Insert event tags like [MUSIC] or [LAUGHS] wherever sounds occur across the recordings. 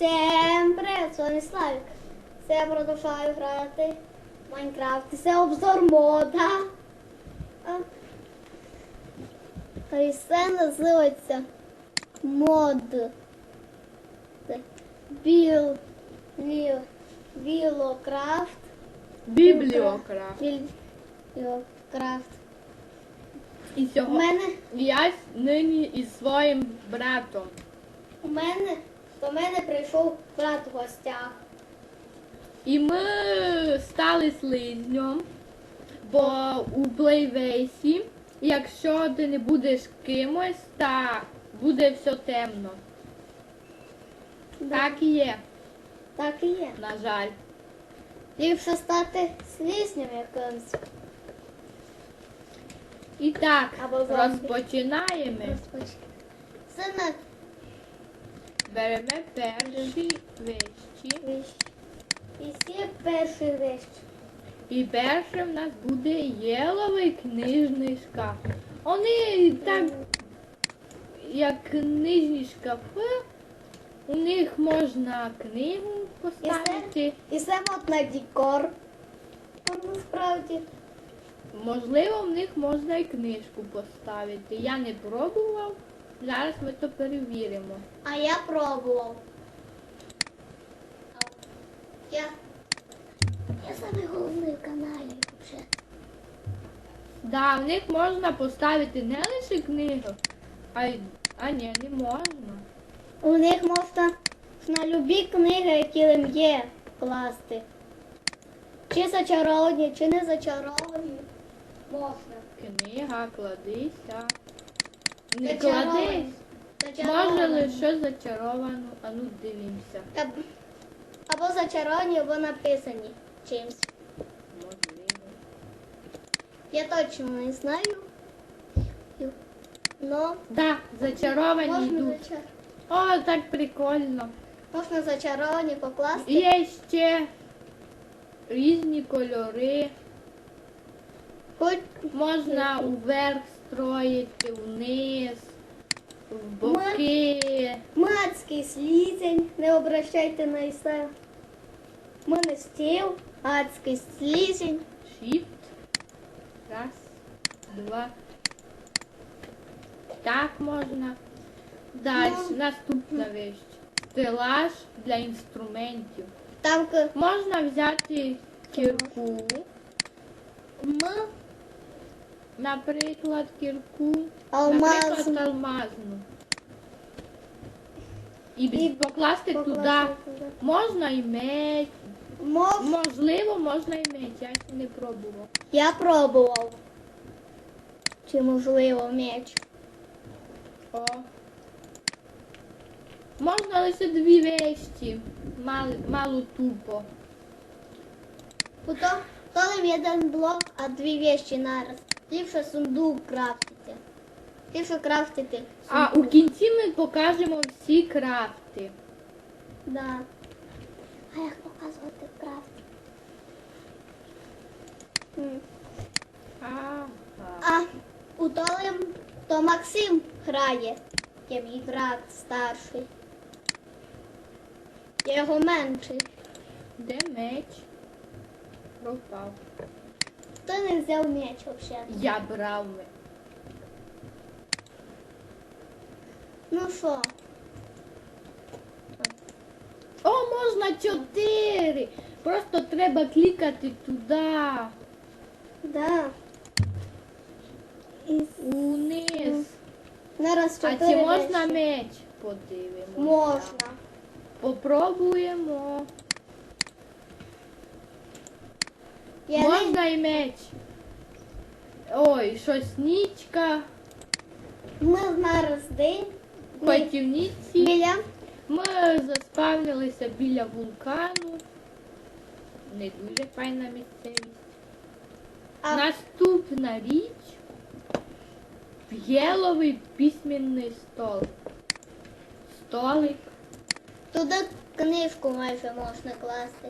Всем привет, з вами Славік. Це я продовжую грати в Майнкрафт. Це обзор мода. І це називається мод. Біл. Біл. Білокрафт. Бібліокрафт. Білокрафт. І сьогодні мене, я нині із своїм братом. у мене, до мене прийшов брат в гостях. І ми стали слизнем, бо у плейвейсі, якщо ти не будеш кимось, та буде все темно. Так і є, Так і є. на жаль. Ліпше стати слізнем якимсь. І так, Або зомбі. розпочинаємо. Беремо перші вещі. І всі перші вещі. І першим в нас буде єловий книжний шкаф. Вони так, як книжні шкафи, у них можна книгу поставити. І це мод на декор. Насправді. Можливо, в них можна і книжку поставити. Я не пробував. Зараз ми то перевіримо. А я пробував. Я. Я самий головний в каналі взагалі. Да, в них можна поставити не лише книгу, а й. А ні, не можна. У них можна на любі книги, які там є, класти. Чи зачаровані, чи не зачаровані. Можна. Книга, кладися. Не кладись. Може лише зачаровану, а ну дивимося. Або зачаровані, або написані чимсь. Можливо. Я точно не знаю. Но Да, зачаровані йдуть. зачар... О, так прикольно. можна зачаровані покласти. Є ще різні кольори. Хоч Можна уверх строїти, вниз, в боки. мацький слізень, не обращайте на ісе. Мене стіл, адський слізень. Shift. Раз, два. Так можна. Далі, Ну. наступна вещь. Стелаж для інструментів. Там Можна взяти кірку, м наприклад, кірку, Алмазну. наприклад, алмазну. І, І покласти туди. покласти туди. Можна і меч. Мов... Можливо, можна і меч. Я ще не пробував. Я пробував. Чи можливо меч? О. Можна лише дві вещі. Мало, мало тупо. Потім коли один блок, а дві вещі нараз. Ліпше сундук крафтити. Ліпше крафтити. А у кінці ми покажемо всі крафти. Да. А як показувати крафт? М. Ага. А у Толем то Максим грає. Я мій брат старший. Я його менший. Де меч? Пропав. Хто не взяв меч взагалі? Я брав. Ну що? О, можна чотири. Просто треба клікати туди. Да. І Униз. зараз А чотири чи можна меч? Подивимося. Можна. Попробуємо. Я не... Можна і меч. Ой, щось нічка, Ми день. Ми патівниці. біля Ми заспавнилися біля вулкану. Не дуже файна місцевість. а, Наступна річ геловий письменний стол. Столик. туди книжку майже можна класти.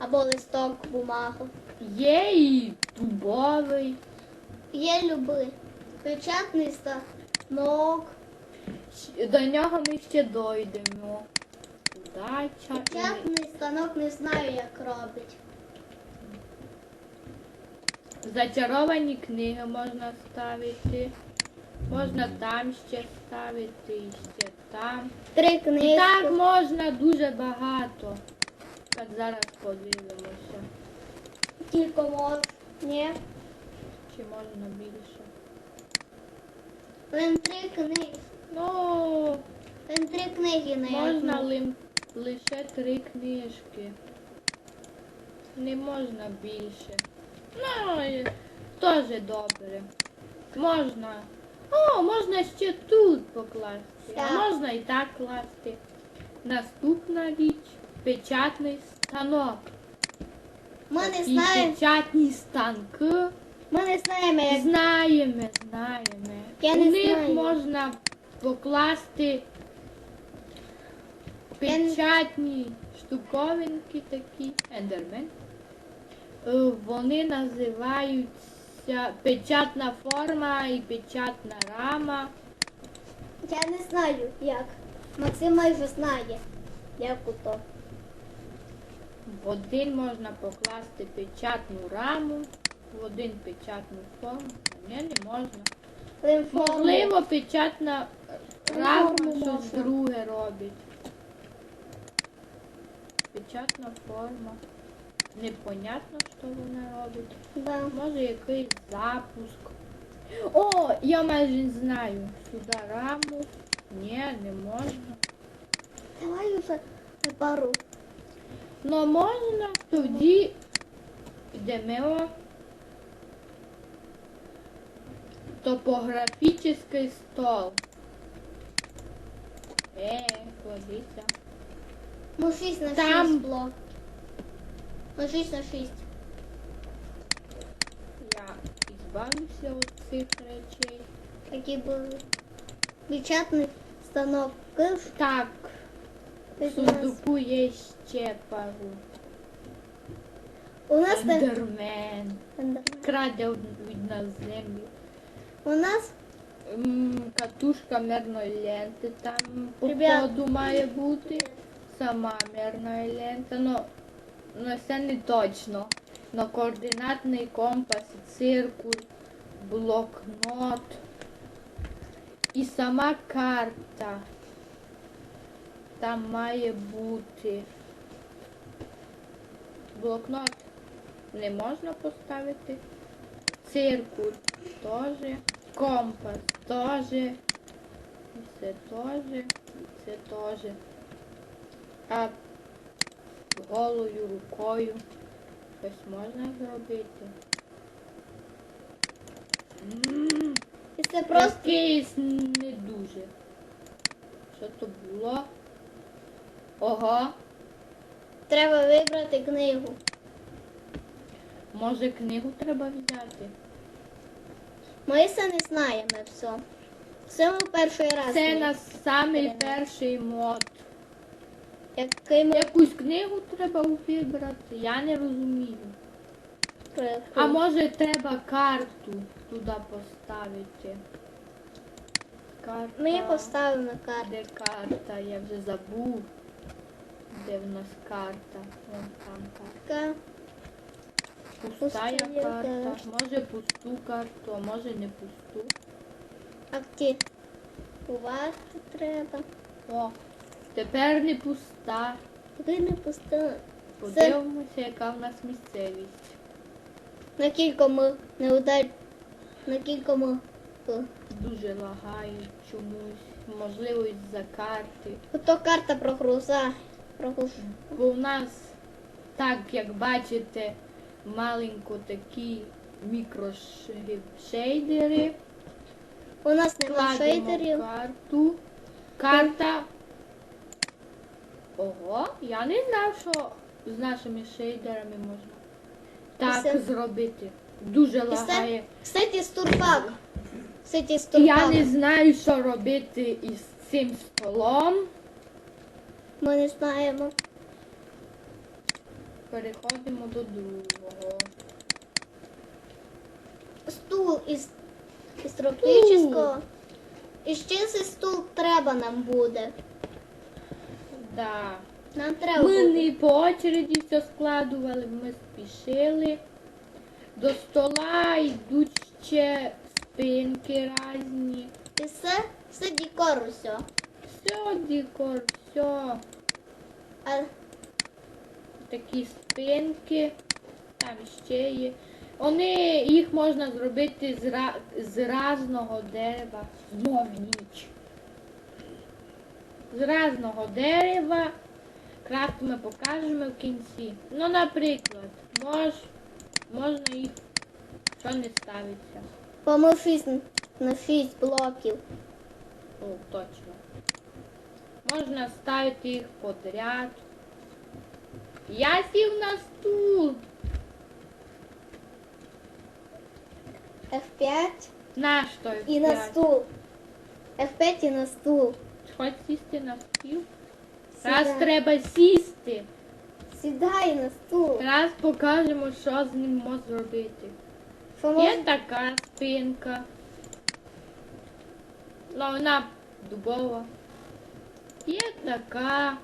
Або листок бумагу. Є і дубовий. Є люби. Печатний станок. До нього ми ще дойдемо. задача. і- Печатний станок не знаю, як робить. Зачаровані книги можна ставити. Можна там ще ставити, і ще там. Три І так можна дуже багато. Так зараз подивимося, Тільки можна. Ні. чи можна більше. Лим три книги. Ну, Лим три книги на можна одну. ли, лише три книжки. Не можна більше. Ну, теж добре. Можна. О, можна ще тут покласти. А можна і так класти. Наступна річ печатний станок. Ми не І знаємо. печатні станки. Ми не знаємо, як Знаємо, знаємо. Я У не них знаю. можна покласти Я не- печатні штуковинки такі, ендермен. Е, Вони називаються печатна форма і печатна рама. я не знаю, як. Максим майже знає, як ото. В один можна покласти печатну раму, в один печатну форму, а не, можна. Лимфоми. Можливо, печатна рама щось можна. друге робить. Печатна форма. Непонятно, що вона робить. Да. Може якийсь запуск. О, я майже знаю. Сюди раму. Ні, не можна. Давай уже пару. Ну можна тоді йдемо. Топографічний стол. Е, кладися. Ну 6 на 6 Там. блок. Ну 6 на 6. Я ізбавлюся від цих речей. Які були. Печатний станок. Так, в сундуку є ще пару. У нас так. Ендермен. Краде від нас землю. У нас М, Катушка мирної ленти там Ребят. походу має бути. Сама мирна лента. Ну, ну це не точно. Но координатний компас, циркуль, блокнот і сама карта. Там має бути. Блокнот не можна поставити. Циркуль теж. Компас теж. І це теж. І це теж. А голою рукою щось можна зробити. І це просто Якийсь не дуже. Що то було? Ого, треба вибрати книгу. може книгу треба взяти. Ми це не знаємо все. Це ми перший раз. Це не- на самий перший мод. Який ми Якусь книгу треба вибрати, я не розумію. А може треба карту туди поставити? Карта. Ми її поставимо карту. Де карта? Я вже забув. Де в нас карта? Вон там карта. Пустая карта. Може пусту карту, а може не пусту. Активувати треба. О, тепер не пуста. Ви не пустили. Подивимося, яка в нас місцевість. На кілька ми не удар. На кілька ми. Дуже лагає чомусь. Можливо, із-за карти. Ото карта прогруза. Прогруз. Бо у нас, так як бачите, маленько такі мікрошейдери. У нас нема Кладемо шейдерів. карту. Карта. Ого, я не знав, що з нашими шейдерами можна так Все. зробити. Дуже лагає. кстати, стурпак. Кстати, Я не знаю, що робити із цим столом. Ми не знаємо. Переходимо до другого. Стул із, із тропічного. І ще цей стул треба нам буде. Да. Нам треба Ми буде. не по очереді все складували, ми спішили. До стола йдуть ще спинки різні. І все, все декор все. Все, декор, все. А Такі спинки. Там ще є. Вони, їх можна зробити з, ра- з різного дерева. Знов ніч. З різного дерева. Крафт ми покажемо в кінці. Ну, наприклад, мож, можна їх, що не ставиться. по 6 на 6 блоків. О, точно. Можна ставити їх подряд. Я сів на стул. F5 Наш той і на стул. F5 і на стул. Хоч сісти на стіл. Раз Сідай. треба сісти. Сідай на стул. Раз покажемо, що з ним можна зробити. Що Є така спинка. Ну, вона дубова. Є така.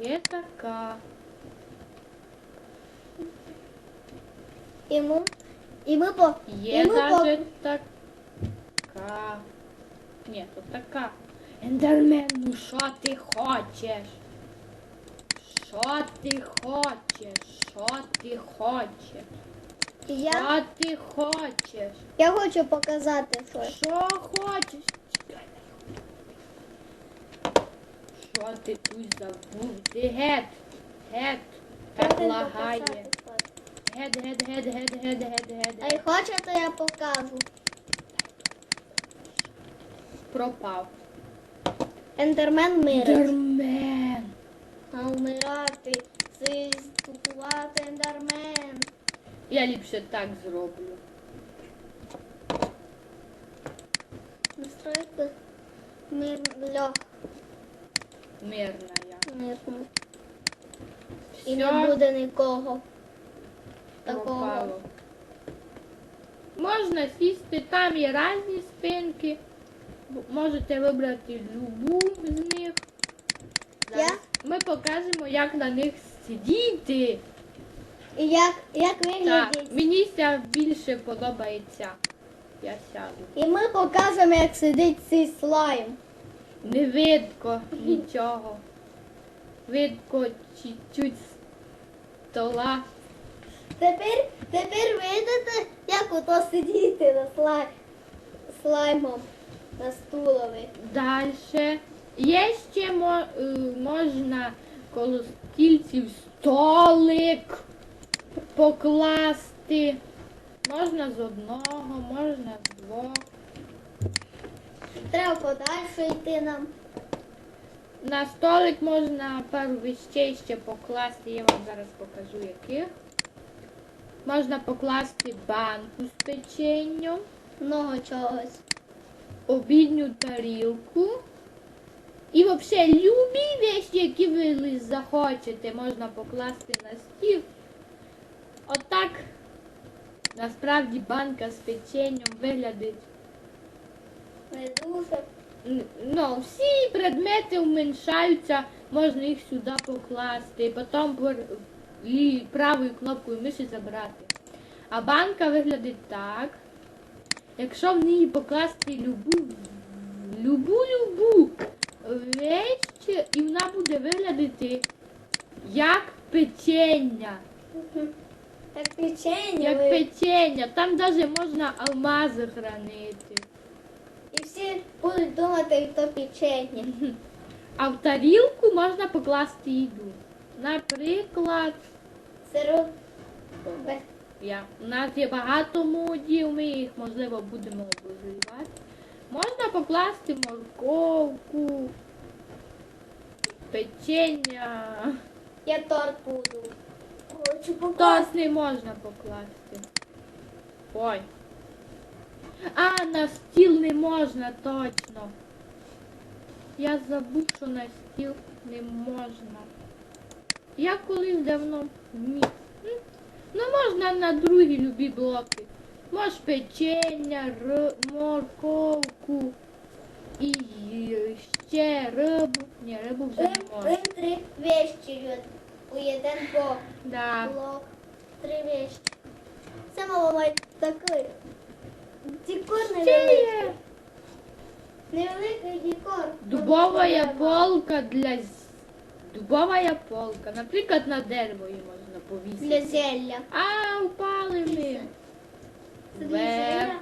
Є така. І ми, і ми по Є і ми по навіть така. Ні, то така. Ендермен, ну що ти хочеш? Що ти хочеш? Що ти хочеш? і я, Що ти хочеш? я хочу показати щось. Що хочеш? Що ти тут забув? Ти гет. Гет. Так лагає. Гет, гет, гет, гет, гет, гет, гет. А й хоче, то я покажу. Пропав. Ендермен мирить. Ендермен. А вмирати, це ендермен. Я ліпше так зроблю. Настройки мир льох Мирна я. мирно. І не буде нікого. Такого. пропало. Можна сісти, там є різні спинки. Можете вибрати любу з них. Зараз Ми покажемо, як на них сидіти. І як, як Так, виглядить. мені ця більше подобається. Я сяду. І ми покажемо, як сидить цей слайм. Не видко нічого. Видко чуть-чуть стола. Тепер, тепер видите, як ото сидіти на слай, слаймом на стулові. Дальше. Є ще мо- е, можна коло стільців столик покласти. Можна з одного, можна з двох. Треба подальше йти нам. На столик можна пару вещей ще покласти, я вам зараз покажу яких. Можна покласти банку з печенням, Много чогось. обідню тарілку. І взагалі любі вещі, які ви захочете, можна покласти на стіл. Отак насправді банка з печенням виглядить. Ну, всі предмети уменьшаються, можна їх сюди покласти, потім правою кнопкою миші забрати. А банка виглядить так. Якщо в неї покласти любу, любу-любу річ, і вона буде виглядати як печення. Як печення. Як печення. Там навіть можна алмази хранити. Будуть думати, що печення. [LAUGHS] А в тарілку можна покласти їду. Наприклад, Сироп. Я, у нас є багато модів, ми їх, можливо, будемо обозрівати. Можна покласти морковку, печення. Я торт буду. Хочу покласти. Торт не можна покласти. Ой. А, на стіл не можна точно. Я забув, що на стіл не можна. Я колись давно. М, Ну можна на другі любі блоки. Мож печення, р- морковку і ще рибу. Ні, рибу вже не можна. Три вещі у один бок. Да. Блок. Три вещі. Це мало має такий. Декор Ще невеликий. Невеликий декор. Дубова полка для дубова полка. Наприклад, на дерево її можна повісити. Для зілля. А, упали ми. Це для зілля.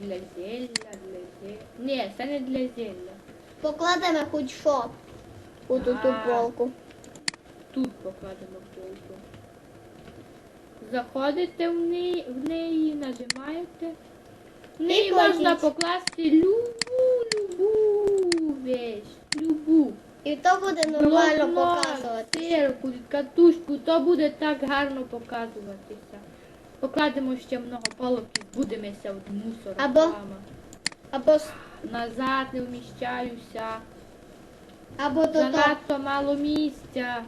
Для зілля, для зілля. Ні, це не для зілля. Покладемо хоч що у ту полку. Тут покладемо полку. Заходите в неї, в неї нажимаєте. В неї можна покласти любу, любу вещь. Любу. І то буде нормально Блокнот, показувати. циркуль, катушку, то буде так гарно показуватися. Покладемо ще много полок і будемося в мусор. Або- Або, Назад не вміщаюся. або то то. Занадто мало місця.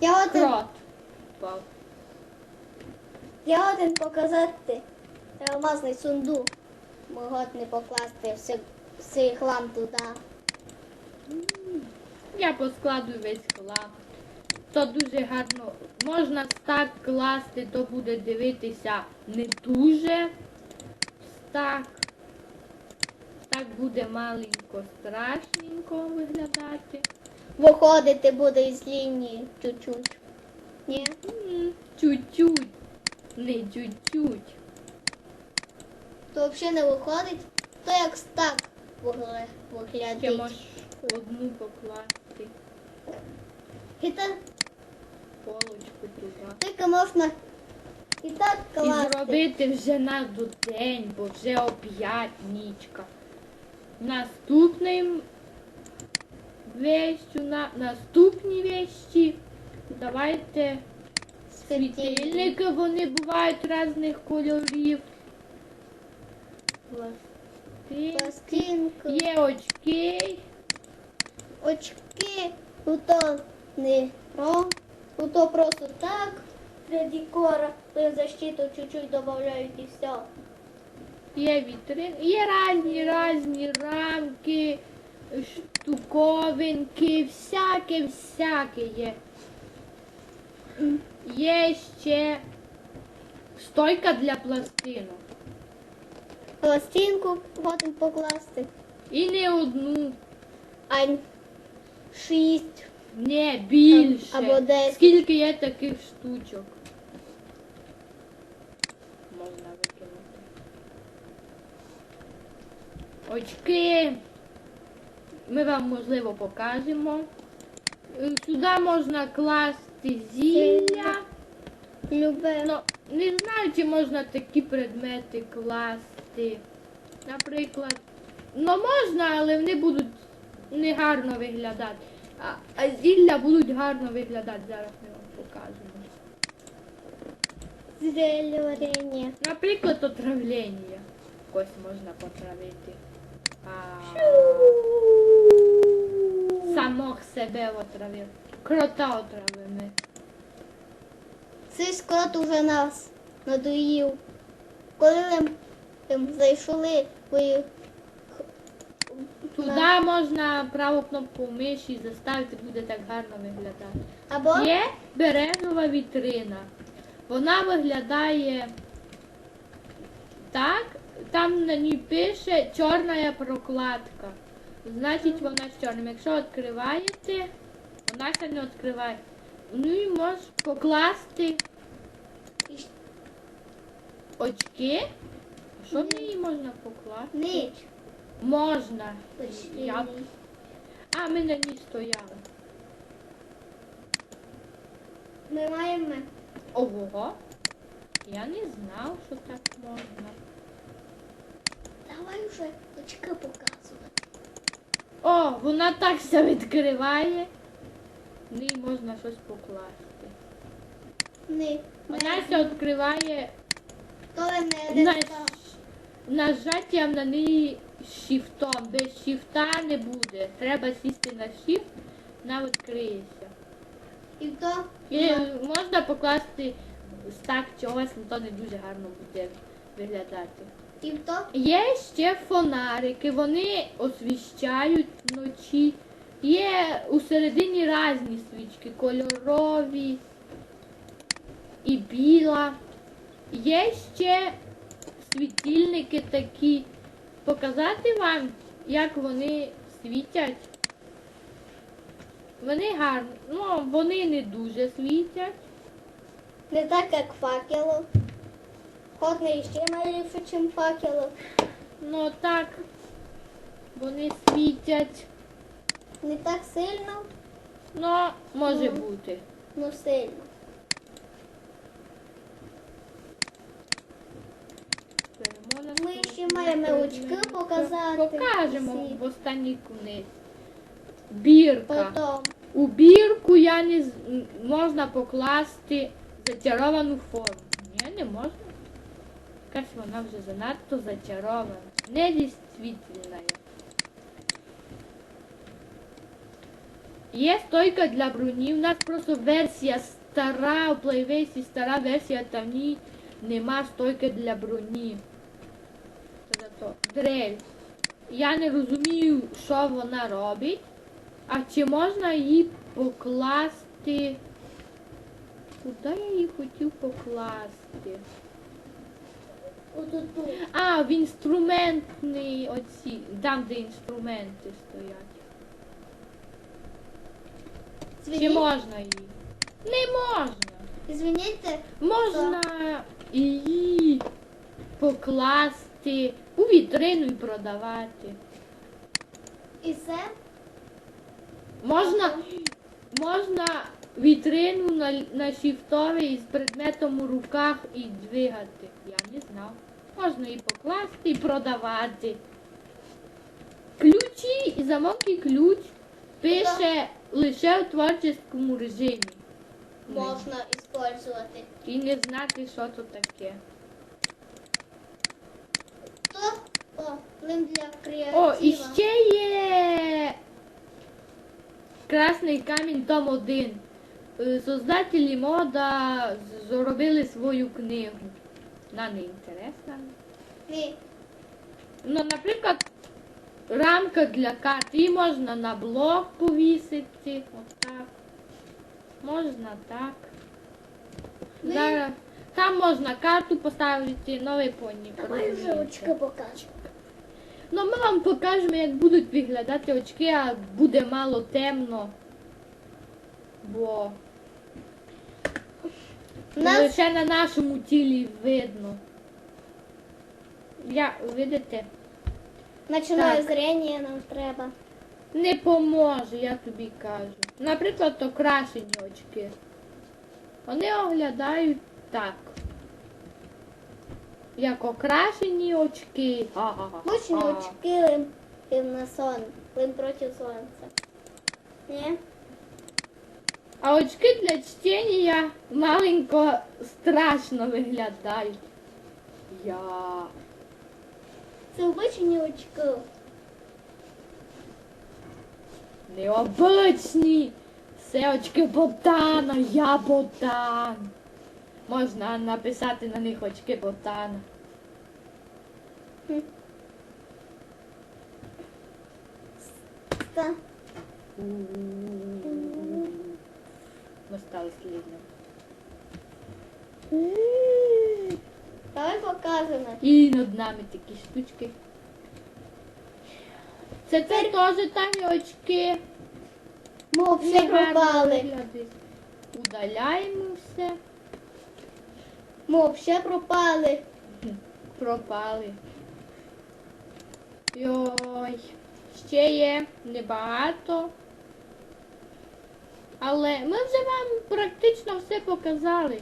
Я один, Крот. Впав. я один показати алмазний сундук. Моготний покласти все, всей хлам туди. Я поскладую весь хлам. То дуже гарно. Можна так класти, то буде дивитися не дуже. Так. Так буде маленько, страшненько виглядати. Виходити буде із лінії чуть-чуть. Ні? Чуть-чуть. Не чуть-чуть. То взагалі не виходить, то як Ще виглядить. одну покласти. І так, Полочку туди. тільки можна і так І класти. зробити вже на день, бо вже оп'ять нічка. Наступним вещю, на, наступні вещі. Давайте світильники, вони бувають різних кольорів. Пластин. Пластинку, Є очки. очки, то не про, то просто так для декора, то защиту чуть-чуть додають і все. Є вітрин, є різні різні рамки, штуковинки, всяке, всяке є. Є ще стойка для пластинок. Пластинку годин покласти, І не одну, а шість. не більше. Або десять. Скільки є таких штучок? Можна викинути. Очки. Ми вам можливо покажемо. Е, Сюди можна класти зілля. Любе. Ну, не знаю, чи можна такі предмети класти. Наприклад, ну можна, але вони будуть негарно виглядати. А, а зілля будуть гарно виглядати. Зараз ми вам покажемо. Зелень. Наприклад, отравлення. Когось можна потравити. А, самого себе отравив. Крота отравили. Цей склад уже нас надоїв. Коли зайшли, ви Туди можна праву кнопку миші заставити, буде так гарно виглядати. або Є березова вітрина. Вона виглядає так, там на ній пише чорна прокладка. Значить вона з чорним. Якщо відкриваєте, вона ще не відкриває. Ну і можеш покласти очки. Що в неї можна покласти? ніч. Можна. Почти Я... А, ми на ній стояли. Ми маємо Ого. Я не знав, що так можна. Давай вже очки показувати. О, вона так все відкриває. В ній можна щось покласти. Ні. Вона все відкриває То не на... нажаттям на неї шифтом. Без шифта не буде. Треба сісти на шифт, вона відкриється. І то І можна покласти стак чогось, але то не дуже гарно буде виглядати. І то Є ще фонарики, вони освіщають вночі. Є у середині різні свічки, кольорові і біла. Є ще світильники такі. Показати вам, як вони світять. Вони гарні, ну вони не дуже світять. не так, як факело. Ходний ще найліпше, ніж факело. Ну так, вони світять. Не так сильно, Ну, може Ну. бути. ну сильно. Перемона Ми тут ще маємо очки показати Покажемо всі. в останній книзі. Бірка. Потім. У бірку я не з- м, можна покласти зачаровану форму. Ні, не можна. Якась вона вже занадто зачарована. Недійствительна. Є стойка для броні. У нас просто версія стара, у плейвейсі стара версія, там в ній нема стойки для броні. Зато дрель. Я не розумію, що вона робить. А чи можна її покласти? Куди я її хотів покласти? А, в інструментний оці, там, де інструменти стоять. Чи можна її? Не можна. звініть, Можна її покласти у вітрину і продавати. і все. Можна, можна вітрину на, на шифтовий з предметом у руках і двигати. Я не знав. Можна і покласти, і продавати. Ключі і замок і ключ пише лише у творчому режимі. Можна використовувати. І не знати, що то таке. О, і ще є Красний камінь Том 1. Е, Создателі мода зробили свою книгу. Вона не інтересна. Ні, Ну, наприклад, рамка для карт. Її можна на блок повісити. Отак. Можна так. Ми- Зараз. Там можна карту поставити, новий поні. давай вже очки покажу. Ну, ми вам покажемо, як будуть виглядати очки, а буде мало темно. Бо Нас- лише на нашому тілі видно. Я, видите, Ночне Так. зрення нам треба. не поможе, я тобі кажу. Наприклад, окрашені очки. Вони оглядають так. Як окрашені очки. Ага. Очки лим, лим на сон, лим проти сонця. Ні? А очки для чтення маленько страшно виглядають. Я. Це обичні очки. Необичні. Це очки ботана, я ботан. Можна написати на них очки ботана. Ми стали слідно. Давай покажемо. І над нами такі штучки. Це це теж там очки. Ми все пропали. Удаляємо все. Ми взагалі пропали. Пропали. Йой. Ще є небагато. Але ми вже вам практично все показали.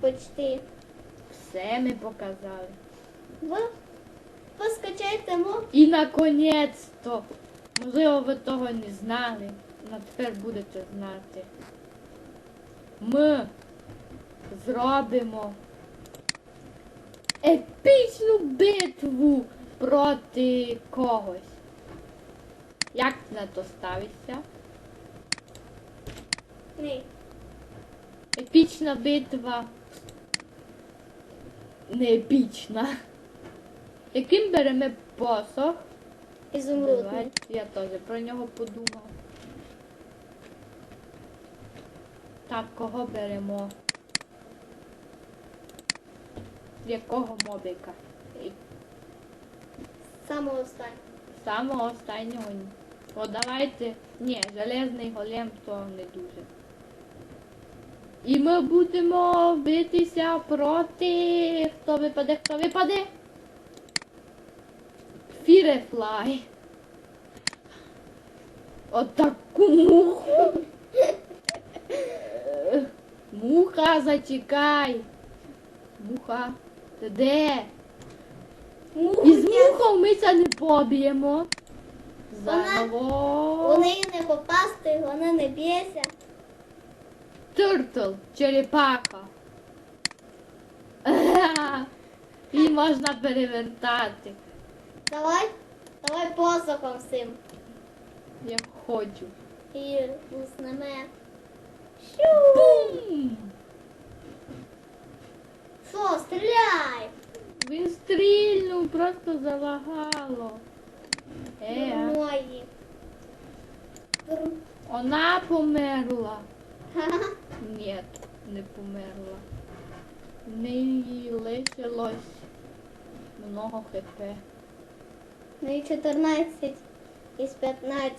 Почти. Все ми показали. Ви поскачайте мо. І наконець-то. Можливо, ви того не знали. але тепер будете знати. Ми зробимо епічну битву проти когось. Як ти на то ставишся? Ні. Епічна битва. Не епічна. Яким беремо посох? Ізумрудний. Давай, я теж про нього подумав. Так, кого беремо? Якого мобіка? І Саме останнє. Самого останнього. ні. О, давайте. Ні, железний голем то не дуже. І ми будемо битися проти. Хто випаде, хто випаде? Фірефлай. Отаку муху. Муха, зачекай. Муха. Де? Із мухом ми це не поб'ємо. Заново. У неї не попасти, вона не б'ється. Туртл, черепаха. [LAUGHS] Її можна перевертати. Давай, давай посохом цим. Я хочу. І уснеме. Бум! Стріляй! Він стрільнув, просто залагало. Е, Мої. вона померла. Ні, не померла. В неї лишилось много хп. Ну і 14 із 15.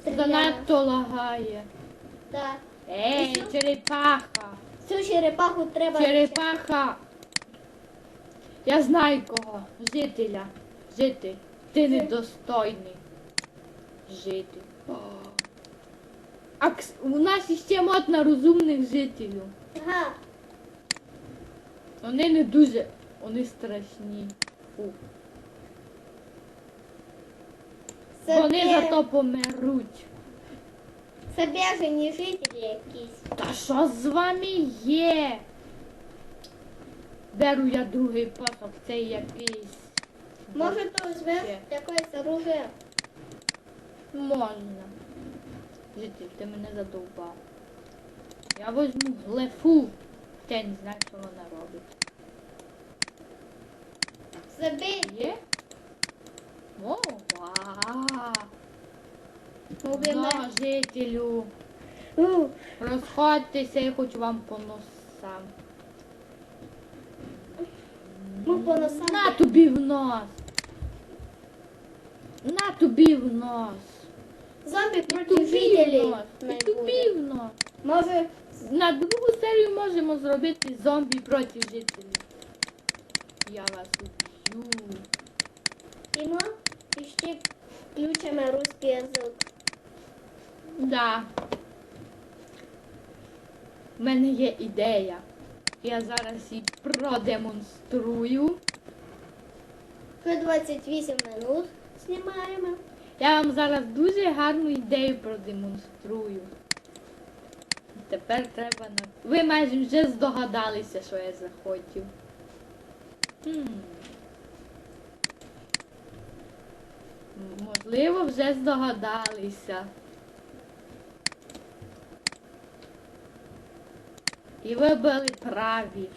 Стріляє. Занадто лагає. Так. Ей, черепаха! Цю черепаху треба. Черепаха. Я знаю кого. Жителя. Житель. Ти недостойний. Жити. О. А кс- у нас іще мод на розумних жителів. Ага. Вони не дуже. Вони страшні. Фу. Це Вони зато померуть. Це бежені жителі якісь. Та що з вами є? Беру я другий посох, цей якийсь. Може то візьмеш якесь оружие. Можна. Житель, ти мене задовбав. Я возьму глефу. Я не знаю, що вона робить. Забий. Є? О, Убивай. Ну, жителю. Розходьтеся, я хочу вам по носам. Ну, по носам. На тобі в нос. На тобі в нос. Зомбі І проти тобі в жителів. нос. І тобі в нос. Може, На другу серію можемо зробити зомбі проти жителів. Я вас уб'ю. і ми ще включимо русский язик. Да. У мене є ідея. Я зараз її продемонструю. Вже 28 минут знімаємо. Я вам зараз дуже гарну ідею продемонструю. Тепер треба на. Ви майже вже здогадалися, що я захотів. Хм. Можливо, вже здогадалися. І ви були праві.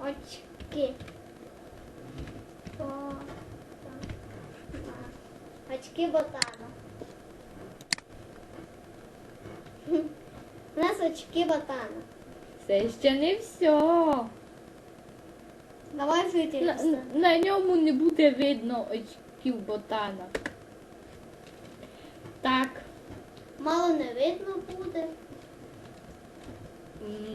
Очки. Очки ботана. У нас очки ботана. Це ще не все. Давай жителі. На, на ньому не буде видно очків ботана. Так, Мало не видно буде.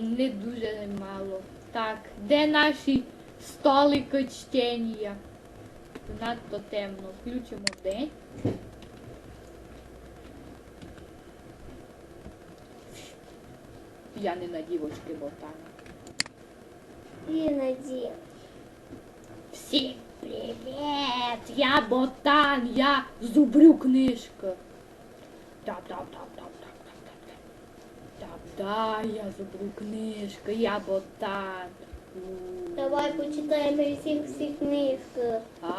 не дуже мало. Так, де наші столики чтення? Надто темно. Включимо день. Я не на дівочки ботана. Іноді. Всім привіт! Я ботан, я зубрю книжку. Тап-тап-тап-тап-тап-тап-тап. Тап-да, я зубрю книжку, я ботан. У. Давай почитаємо всіх всіх книжки. А,